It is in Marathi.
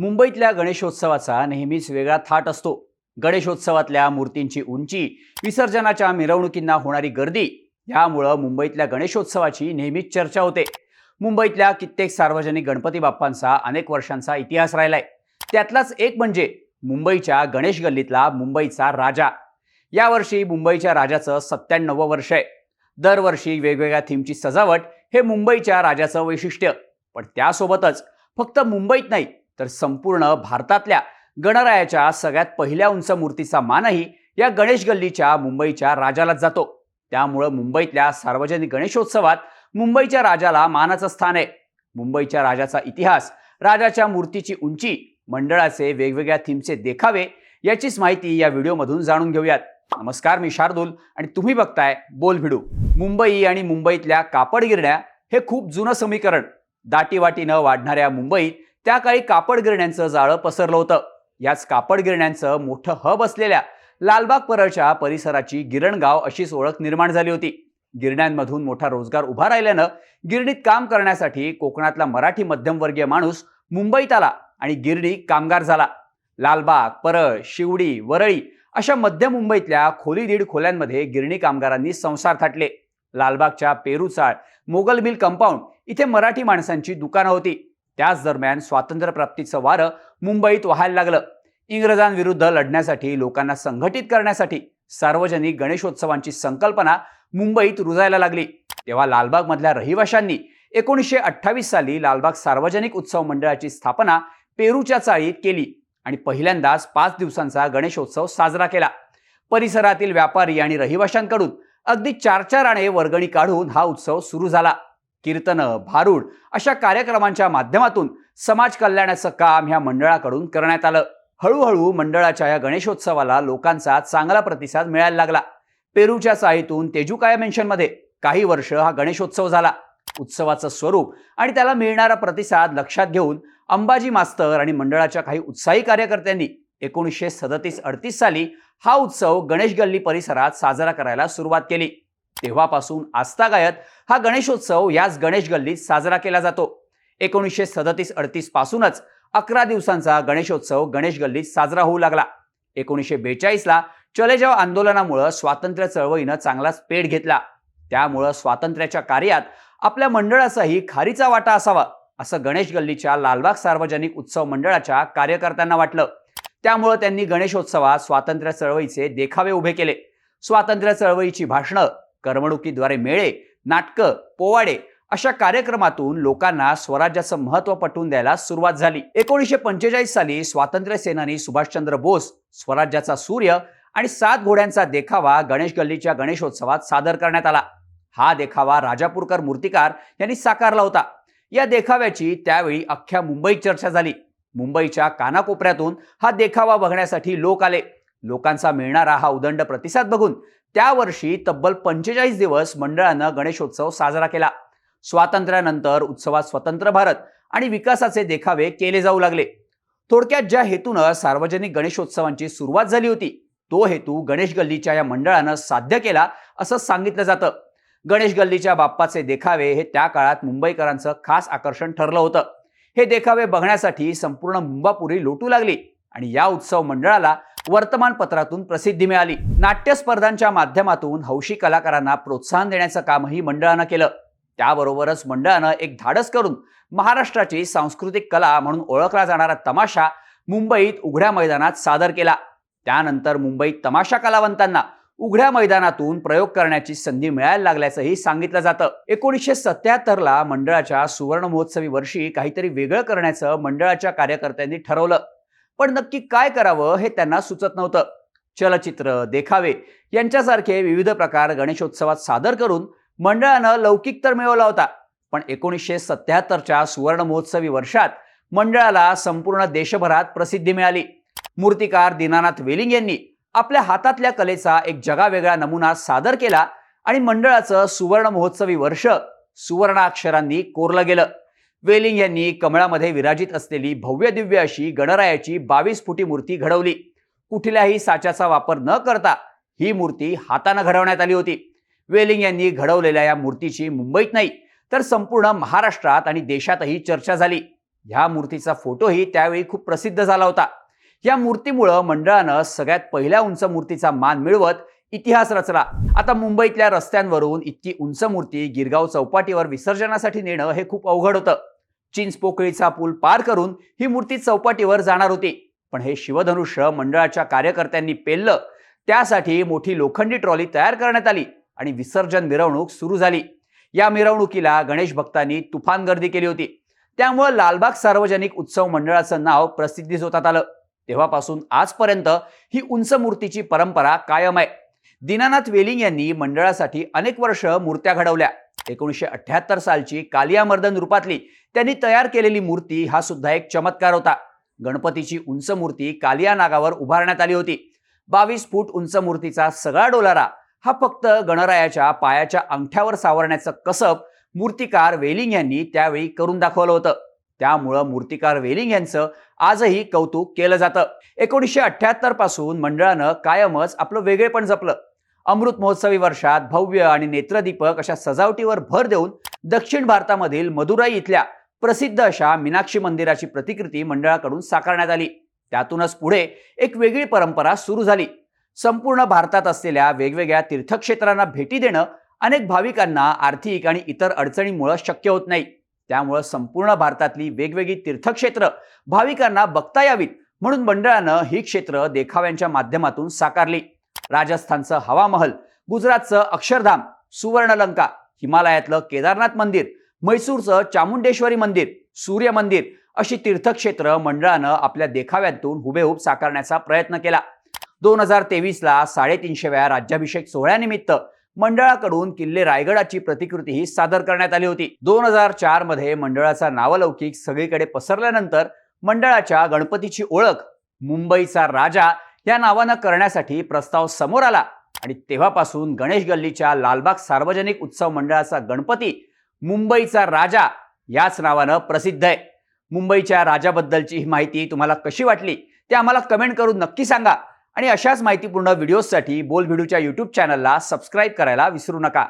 मुंबईतल्या गणेशोत्सवाचा नेहमीच वेगळा थाट असतो. गणेशोत्सवातल्या मूर्तींची उंची विसर्जनाच्या मिरवणुकींना होणारी गर्दी यामुळं मुंबईतल्या गणेशोत्सवाची नेहमीच चर्चा होते. मुंबईतल्या कित्येक सार्वजनिक गणपती बाप्पांचा अनेक वर्षांचा इतिहास राहिलाय. त्यातलाच एक म्हणजे मुंबईच्या गणेश गल्लीतला मुंबईचा राजा. यावर्षी मुंबईच्या राजाचं सत्त्याण्णव वर्ष आहे. दरवर्षी वेगवेगळ्या थीमची सजावट हे मुंबईच्या राजाचं वैशिष्ट्य. पण त्यासोबतच फक्त मुंबईत नाही तर संपूर्ण भारतातल्या गणरायाच्या सगळ्यात पहिल्या उंच मूर्तीचा मानही या गणेश गल्लीच्या मुंबईच्या राजालाच जातो. त्यामुळं मुंबईतल्या सार्वजनिक गणेशोत्सवात मुंबईच्या राजाला मानाचं स्थान आहे. मुंबईच्या राजाचा इतिहास राजाच्या मूर्तीची उंची मंडळाचे वेगवेगळ्या थीमचे देखावे याचीच माहिती या व्हिडिओमधून जाणून घेऊयात. नमस्कार मी शार्दूल आणि तुम्ही बघताय बोल भिडू. मुंबई आणि मुंबईतल्या कापड गिरण्या हे खूप जुनं समीकरण. दाटीवाटीनं वाढणाऱ्या मुंबईत त्या काळी कापड गिरण्यांचं जाळं पसरलं होतं. याच कापड गिरण्यांचं मोठं हब असलेल्या लालबाग परळच्या परिसराची गिरणगाव अशीच ओळख निर्माण झाली होती. गिरण्यांमधून मोठा रोजगार उभा राहिल्यानं गिरणीत काम करण्यासाठी कोकणातला मराठी मध्यमवर्गीय माणूस मुंबईत आला आणि गिरणी कामगार झाला. लालबाग परळ शिवडी वरळी अशा मध्य मुंबईतल्या खोली दीड खोल्यांमध्ये गिरणी कामगारांनी संसार थाटले. लालबागच्या पेरूचाळ मोगल मिल कंपाऊंड इथे मराठी माणसांची दुकानं होती. त्याच दरम्यान स्वातंत्र्यप्राप्तीचं वारं मुंबईत व्हायला लागलं. इंग्रजांविरुद्ध लढण्यासाठी लोकांना संघटित करण्यासाठी सार्वजनिक गणेशोत्सवांची संकल्पना मुंबईत रुजायला लागली. तेव्हा लालबागमधल्या रहिवाशांनी एकोणीसशे अठ्ठावीस साली लालबाग सार्वजनिक उत्सव मंडळाची स्थापना पेरूच्या चाळीत केली आणि पहिल्यांदाच पाच दिवसांचा गणेशोत्सव साजरा केला. परिसरातील व्यापारी आणि रहिवाशांकडून अगदी चार चार आणे वर्गणी काढून हा उत्सव सुरू झाला. कीर्तनं भारूड अशा कार्यक्रमांच्या माध्यमातून समाज कल्याणाचं काम ह्या मंडळाकडून करण्यात आलं. हळूहळू मंडळाच्या या गणेशोत्सवाला लोकांचा चांगला प्रतिसाद मिळायला लागला. पेरूच्या चाळीतून तेजुकाया मेन्शनमध्ये काही वर्ष हा गणेशोत्सव झाला. उत्सवाचं स्वरूप आणि त्याला मिळणारा प्रतिसाद लक्षात घेऊन अंबाजी मास्तर आणि मंडळाच्या काही उत्साही कार्यकर्त्यांनी एकोणीसशे सदतीस अडतीस साली हा उत्सव गणेश गल्ली परिसरात साजरा करायला सुरुवात केली. तेव्हापासून आस्थागायत हा गणेशोत्सव याच गणेश गल्लीत साजरा केला जातो. एकोणीसशे सदतीस अडतीस पासूनच अकरा दिवसांचा गणेशोत्सव गणेश गल्लीत साजरा होऊ लागला. एकोणीसशे बेचाळीसला चलेजाव आंदोलनामुळं स्वातंत्र्य चळवळीनं चांगलाच पेट घेतला. त्यामुळं स्वातंत्र्याच्या कार्यात आपल्या मंडळाचाही खारीचा वाटा असावा असं गणेश गल्लीच्या लालबाग सार्वजनिक उत्सव मंडळाच्या कार्यकर्त्यांना वाटलं. त्यामुळं त्यांनी गणेशोत्सवात स्वातंत्र्य चळवळीचे देखावे उभे केले. स्वातंत्र्य चळवळीची भाषणं करमणुकीद्वारे मेळे नाटकं पोवाडे अशा कार्यक्रमातून लोकांना स्वराज्याचं महत्त्व पटवून द्यायला सुरुवात झाली. एकोणीसशे पंचेचाळीस साली स्वातंत्र्य सेनानी सुभाषचंद्र बोस स्वराज्याचा सूर्य आणि सात घोड्यांचा देखावा गणेश गल्लीच्या गणेशोत्सवात सादर करण्यात आला. हा देखावा राजापूरकर मूर्तिकार यांनी साकारला होता. या देखाव्याची त्यावेळी अख्ख्या मुंबईत चर्चा झाली. मुंबईच्या कानाकोपऱ्यातून हा देखावा बघण्यासाठी लोक आले. लोकांचा मिळणारा हा उदंड प्रतिसाद बघून त्या वर्षी तब्बल पंचेचाळीस दिवस मंडळानं गणेशोत्सव साजरा केला. स्वातंत्र्यानंतर उत्सवात स्वतंत्र भारत आणि विकासाचे देखावे केले जाऊ लागले. थोडक्यात ज्या हेतूनं सार्वजनिक गणेशोत्सवांची सुरुवात झाली होती तो हेतू गणेश गल्लीच्या या मंडळानं साध्य केला असं सांगितलं जातं. गणेश गल्लीच्या बाप्पाचे देखावे हे त्या काळात मुंबईकरांचं खास आकर्षण ठरलं होतं. हे देखावे बघण्यासाठी संपूर्ण मुंबापुरी लोटू लागली आणि या उत्सव मंडळाला वर्तमानपत्रातून प्रसिद्धी मिळाली. नाट्य स्पर्धांच्या माध्यमातून हौशी कलाकारांना प्रोत्साहन देण्याचं कामही मंडळानं केलं. त्याबरोबरच मंडळानं एक धाडस करून महाराष्ट्राची सांस्कृतिक कला म्हणून ओळखला जाणारा तमाशा मुंबईत उघड्या मैदानात सादर केला. त्यानंतर मुंबईत तमाशा कलावंतांना उघड्या मैदानातून प्रयोग करण्याची संधी मिळायला लागल्याचंही सांगितलं जातं. एकोणीसशे सत्याहत्तरला मंडळाच्या सुवर्ण महोत्सवी वर्षी काहीतरी वेगळं करण्याचं मंडळाच्या कार्यकर्त्यांनी ठरवलं. पण नक्की काय करावं हे त्यांना सुचत नव्हतं. चलचित्र देखावे यांच्यासारखे विविध प्रकार गणेशोत्सवात सादर करून मंडळानं लौकिक तर मिळवला होता. पण एकोणीसशे सत्याहत्तरच्या सुवर्ण महोत्सवी वर्षात मंडळाला संपूर्ण देशभरात प्रसिद्धी मिळाली. मूर्तिकार दीनानाथ वेलिंग यांनी आपल्या हातातल्या कलेचा एक जगावेगळा नमुना सादर केला आणि मंडळाचं सुवर्ण महोत्सवी वर्ष सुवर्णाक्षरांनी कोरलं गेलं. वेलिंग यांनी कमळामध्ये विराजित असलेली भव्य दिव्य अशी गणरायाची बावीस फुटी मूर्ती घडवली. कुठल्याही साच्याचा वापर न करता ही मूर्ती हातानं घडवण्यात आली होती. वेलिंग यांनी घडवलेल्या या मूर्तीची मुंबईत नाही तर संपूर्ण महाराष्ट्रात आणि देशातही चर्चा झाली. ह्या मूर्तीचा फोटोही त्यावेळी खूप प्रसिद्ध झाला होता. या मूर्तीमुळं मंडळानं सगळ्यात पहिल्या उंच मूर्तीचा मान मिळवत इतिहास रचला. आता मुंबईतल्या रस्त्यांवरून इतकी उंच मूर्ती गिरगाव चौपाटीवर विसर्जनासाठी नेणं हे खूप अवघड होतं. चिंचपोकळीचा पूल पार करून ही मूर्ती चौपाटीवर जाणार होती. पण हे शिवधनुष्य मंडळाच्या कार्यकर्त्यांनी पेललं. त्यासाठी मोठी लोखंडी ट्रॉली तयार करण्यात आली आणि विसर्जन मिरवणूक सुरू झाली. या मिरवणुकीला गणेश भक्तांनी तुफान गर्दी केली होती. त्यामुळं लालबाग सार्वजनिक उत्सव मंडळाचं नाव प्रसिद्धीस होतात आलं. तेव्हापासून आजपर्यंत ही उंच मूर्तीची परंपरा कायम आहे. दीनानाथ वेलिंग यांनी मंडळासाठी अनेक वर्ष मूर्त्या घडवल्या. एकोणीसशे अठ्ठ्याहत्तर सालची कालियामर्दन रूपातली त्यांनी तयार केलेली मूर्ती हा सुद्धा एक चमत्कार होता. गणपतीची उंच मूर्ती कालिया नागावर उभारण्यात आली होती. बावीस फूट उंच मूर्तीचा सगळा डोलारा हा फक्त गणरायाच्या पायाच्या अंगठ्यावर सावरण्याचं कसब मूर्तिकार वेलिंग यांनी त्यावेळी करून दाखवलं होतं. त्यामुळं मूर्तिकार वेलिंग यांचं आजही कौतुक केलं जातं. एकोणीसशे अठ्ठ्याहत्तरपासून मंडळानं कायमच आपलं वेगळेपण जपलं. अमृत महोत्सवी वर्षात भव्य आणि नेत्रदीपक अशा सजावटीवर भर देऊन दक्षिण भारतामधील मदुराई इथल्या प्रसिद्ध अशा मीनाक्षी मंदिराची प्रतिकृती मंडळाकडून साकारण्यात आली. त्यातूनच पुढे एक वेगळी परंपरा सुरू झाली. संपूर्ण भारतात असलेल्या वेगवेगळ्या तीर्थक्षेत्रांना भेटी देणं अनेक भाविकांना आर्थिक आणि इतर अडचणीमुळं शक्य होत नाही. त्यामुळं संपूर्ण भारतातली वेगवेगळी तीर्थक्षेत्र भाविकांना बघता यावीत म्हणून मंडळानं ही क्षेत्र देखाव्यांच्या माध्यमातून साकारली. राजस्थानचं हवामहल गुजरातचं अक्षरधाम सुवर्णलंका हिमालयातलं केदारनाथ मंदिर म्हैसूरचं चामुंडेश्वरी मंदिर सूर्य मंदिर अशी तीर्थक्षेत्र मंडळानं आपल्या देखाव्यातून हुबेहूब साकारण्याचा प्रयत्न केला. दोन हजार तेवीसला साडेतीनशेव्या राज्याभिषेक सोहळ्यानिमित्त मंडळाकडून किल्ले रायगडाची प्रतिकृतीही सादर करण्यात आली होती. दोन हजार चारमध्ये मंडळाचा नावलौकिक सगळीकडे पसरल्यानंतर मंडळाच्या गणपतीची ओळख मुंबईचा राजा या नावानं करण्यासाठी प्रस्ताव समोर आला. आणि तेव्हापासून गणेश गल्लीच्या लालबाग सार्वजनिक उत्सव मंडळाचा गणपती मुंबईचा राजा याच नावानं प्रसिद्ध आहे. मुंबईच्या राजाबद्दलची ही माहिती तुम्हाला कशी वाटली ते आम्हाला कमेंट करून नक्की सांगा. आणि अशाच माहितीपूर्ण व्हिडिओजसाठी बोल व्हिडिओच्या यूट्यूब चॅनलला सबस्क्राईब करायला विसरू नका.